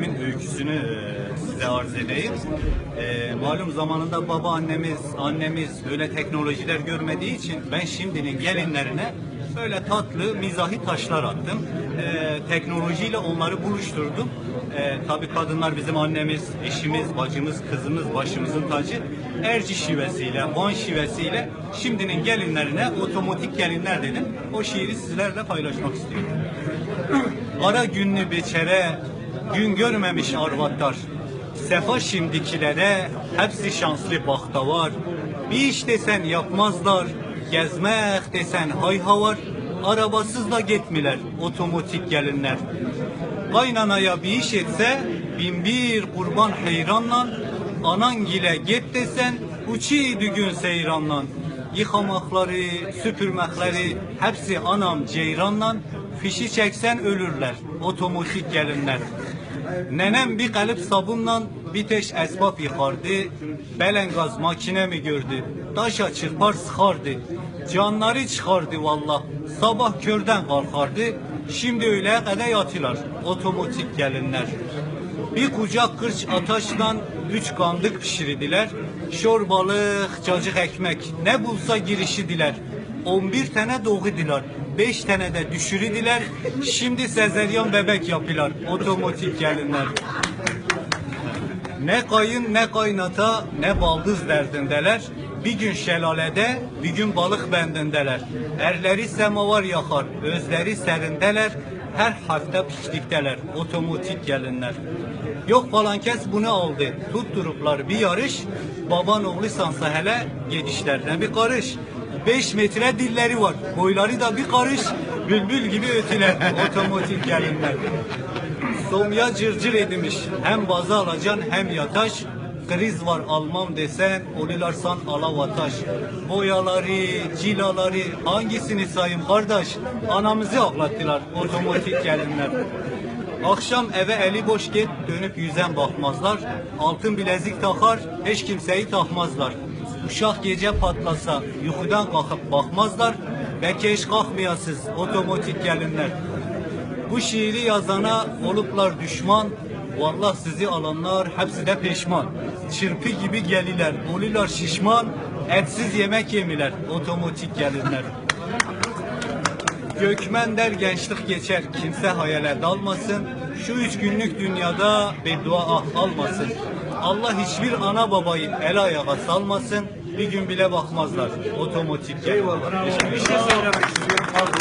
Min öyküsünü e, size arz edeyim. E, malum zamanında babaannemiz, annemiz öyle teknolojiler görmediği için ben şimdinin gelinlerine böyle tatlı, mizahi taşlar attım. E, teknolojiyle onları buluşturdum. E, tabii kadınlar bizim annemiz, eşimiz, bacımız, kızımız, başımızın tacı. Erci şivesiyle, Van şivesiyle şimdinin gelinlerine otomatik gelinler dedim. O şiiri sizlerle paylaşmak istiyorum. Ara günlü beçere, gün görmemiş arvatlar. Sefa şimdikilere hepsi şanslı bakta var. Bir iş desen yapmazlar, gezmek desen hayha var. Arabasız da gitmiler otomatik gelinler. Kaynanaya bir iş etse bin bir kurban heyranla anan gile git desen uçiydi gün seyranla. Yıkamakları, süpürmekleri hepsi anam ceyranla fişi çeksen ölürler otomatik gelinler. Nenem bir kalıp sabunla bir teş esbab yıkardı. Belengaz makine mi gördü? Taşa çırpar sıkardı. Canları çıkardı valla. Sabah körden kalkardı. Şimdi öyle kadar yatılar. Otomatik gelinler. Bir kucak kırç ataştan üç kandık pişirdiler. Şor balık, cacık ekmek ne bulsa girişidiler. 11 tane doğudiler. 5 tane de düşürüdiler. Şimdi sezeryan bebek yapılar. Otomatik gelinler. Ne kayın ne kaynata ne baldız derdindeler. Bir gün şelalede bir gün balık bendindeler. Erleri semavar yakar, özleri serindeler. Her hafta piknikteler, otomatik gelinler. Yok falan kes bunu aldı. Tutturuplar bir yarış. Baban oğlu sansa hele gidişlerine bir karış. 5 metre dilleri var. Boyları da bir karış. Bülbül gibi ötüler. Otomatik gelinler. Somya cırcır edilmiş. Hem bazı alacan hem yataş. Kriz var almam desen olularsan alavataş. Boyaları, cilaları hangisini sayayım kardeş? Anamızı ağlattılar otomatik gelinler. Akşam eve eli boş git dönüp yüzen bakmazlar. Altın bilezik takar hiç kimseyi takmazlar. Uşak gece patlasa yukarıdan kalkıp bakmazlar. Belki hiç kalkmayasız otomatik gelinler. Bu şiiri yazana oluplar düşman. Vallah sizi alanlar hepsi de peşman. Çırpı gibi geliler, olular şişman. Etsiz yemek yemiler, otomatik gelinler. Gökmen der gençlik geçer, kimse hayale dalmasın. Şu üç günlük dünyada beddua almasın. Allah hiçbir ana babayı el ayağa salmasın. Bir gün bile bakmazlar. Otomatik gelinler. Bir şey söylemek istiyorum.